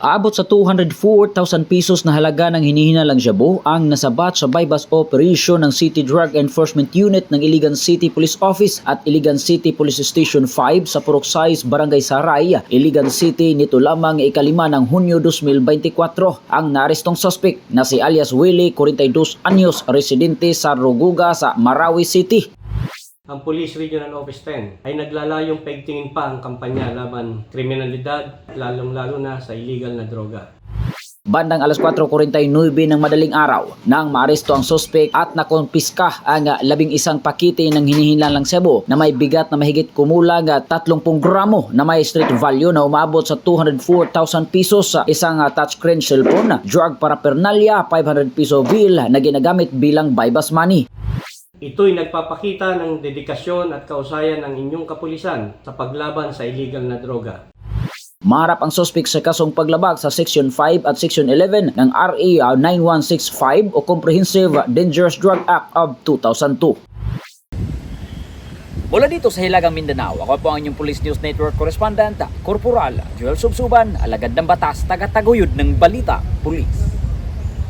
Aabot sa 204,000 pesos na halaga ng hinihinalang jabo ang nasabat sa bypass operation ng City Drug Enforcement Unit ng Iligan City Police Office at Iligan City Police Station 5 sa Puruksais, Barangay Saray, Iligan City nito lamang ikalima ng Hunyo 2024. Ang narestong suspect na si alias Willie, 42 anyos, residente sa Ruguga sa Marawi City. Ang Police Regional Office 10 ay naglalayong paigtingin pa ang kampanya laban kriminalidad, lalong-lalo na sa illegal na droga. Bandang alas 4.49 ng madaling araw nang maaresto ang suspect at nakonpiska ang labing isang pakite ng hinihinlalang sebo na may bigat na mahigit kumulang ah, 30 gramo na may street value na umabot sa 204,000 pesos sa isang ah, touchscreen cellphone, drug paraphernalia, 500 peso bill na ginagamit bilang bypass money. Ito'y nagpapakita ng dedikasyon at kausayan ng inyong kapulisan sa paglaban sa illegal na droga. Marap ang suspect sa kasong paglabag sa Section 5 at Section 11 ng RA 9165 o Comprehensive Dangerous Drug Act of 2002. Mula dito sa Hilagang Mindanao, ako po ang inyong Police News Network Correspondent, Corporal Joel Subsuban, alagad ng batas, taga-taguyod ng Balita, Police.